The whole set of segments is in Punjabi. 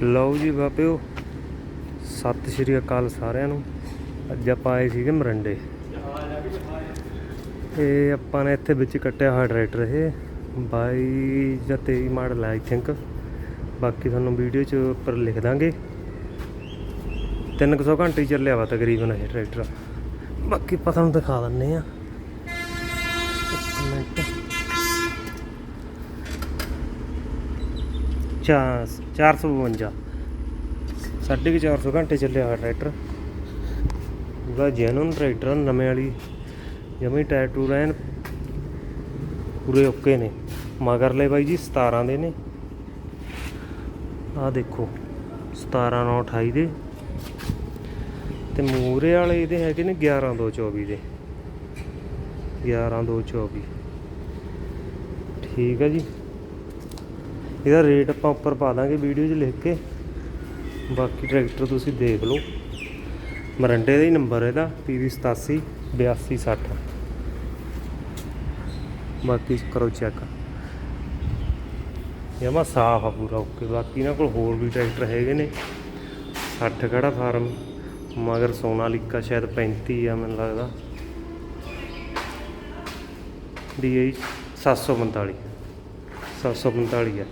ਲਓ ਜੀ ਬਾਬਿਓ, ਸਤਿ ਸ਼੍ਰੀ ਅਕਾਲ ਸਾਰਿਆਂ ਨੂੰ। ਅੱਜ ਆਪਾਂ ਆਏ ਸੀਗੇ ਮਰੰਡੇ। ਇਹ ਆਪਾਂ ਨੇ ਇੱਥੇ ਵਿੱਚ ਕੱਟਿਆ ਹੋਇਆ ਟਰੈਕਟਰ ਇਹ। 22 ਜਾਂ 23 ਮਾਡਲ ਆਈ ਥਿੰਕ ਬਾਕੀ ਤੁਹਾਨੂੰ ਵੀਡੀਓ 'ਚ ਉੱਪਰ ਲਿਖ ਦਾਂਗੇ। 300 ਘੰਟੇ ਚੱਲਿਆ ਵਾ ਤਕਰੀਬਨ ਇਹ ਟਰੈਕਟਰ। ਬਾਕੀ ਆਪਾਂ ਤੁਹਾਨੂੰ ਦਿਖਾ ਦਿੰਨੇ ਆ ਇੱਕ ਮਿੰਟ। ਚਾ 452 ਸਾਢੇ ਕੁ 400 ਘੰਟੇ ਚੱਲਿਆ ਹੋਇਆ ਟਰੈਕਟਰ। ਪੂਰਾ ਜੈਨੂਨ ਟਰੈਕਟਰ ਨਵੇਂ ਵਾਲੀ। ਜਮੀ ਟਾਇਰ ਟੂ ਐਨ ਪੂਰੇ ਓਕੇ ਨੇ। ਮਗਰਲੇ ਬਾਈ ਜੀ 17 ਦੇ ਨੇ। ਆਹ ਦੇਖੋ 17 9 28 ਦੇ। ਤੇ ਮੂਰੇ ਵਾਲੇ ਇਹਦੇ ਹੈਗੇ ਨੇ 11 2 24 ਦੇ। 11 2 24 ਠੀਕ ਹੈ ਜੀ। ਇਹਦਾ ਰੇਟ ਆਪਾਂ ਉੱਪਰ ਪਾ ਦਾਂਗੇ ਵੀਡੀਓ 'ਚ ਲਿਖ ਕੇ। ਬਾਕੀ ਟਰੈਕਟਰ ਤੁਸੀਂ ਦੇਖ ਲਓ। ਮਰੰਡੇ ਦਾ ਹੀ ਨੰਬਰ ਇਹਦਾ PV 87 8260 ਬਾਕੀ ਕਰੋ ਚੈੱਕ ਜਮਾ ਸਾਫ਼ ਆ ਪੂਰਾ ਓਕੇ ਬਾਕੀ ਇਹਨਾਂ ਕੋਲ ਹੋਰ ਵੀ ਟਰੈਕਟਰ ਹੈਗੇ ਨੇ। 60 ਖੜਾ ਫਾਰਮ ਮਗਰ ਸੋਨਾਲੀਕਾ ਸ਼ਾਇਦ 35 ਆ, ਮੈਨੂੰ ਲੱਗਦਾ। DI 745 745 ਆ।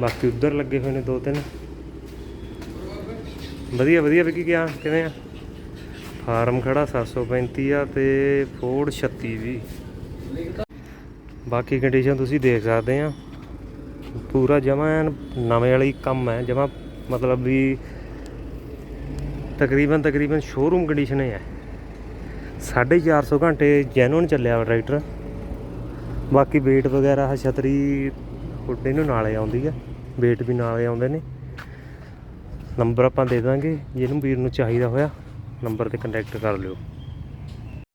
ਬਾਕੀ ਉਧਰ ਲੱਗੇ ਹੋਏ ਨੇ ਦੋ ਤਿੰਨ। ਵਧੀਆ ਵਧੀਆ ਵੀ ਗਿਆ ਕਿਵੇਂ ਆ? ਫਾਰਮ ਖੜਾ 735 ਆ ਤੇ ਫੋਰਡ 36 ਵੀ ਬਾਕੀ ਕੰਡੀਸ਼ਨ ਤੁਸੀਂ ਦੇਖ ਸਕਦੇ ਆ। ਪੂਰਾ ਜਮਾ ਐਨ ਨਵੇਂ ਵਾਲੀ ਕੰਮ ਹੈ, ਜਮਾ ਮਤਲਬ ਵੀ ਤਕਰੀਬਨ ਤਕਰੀਬਨ ਸ਼ੋਰੂਮ ਕੰਡੀਸ਼ਨ ਹੈ। 450 ਘੰਟੇ ਜੈਨੂਨ ਚੱਲਿਆ ਵਾ ਟਰੈਕਟਰ ਬਾਕੀ ਵੇਟ ਵਗੈਰਾ ਛਤਰੀ ਹੁੱਡੇ ਇਹਨੂੰ ਨਾਲੇ ਆਉਂਦੀ ਆ ਵੇਟ ਵੀ ਨਾਲੇ ਆਉਂਦੇ ਨੇ। ਨੰਬਰ ਆਪਾਂ ਦੇ ਦਾਂਗੇ ਜਿਹਨੂੰ ਵੀਰ ਨੂੰ ਚਾਹੀਦਾ ਹੋਇਆ ਨੰਬਰ ਤੇ ਕੰਟੈਕਟ ਕਰ ਲਿਓ।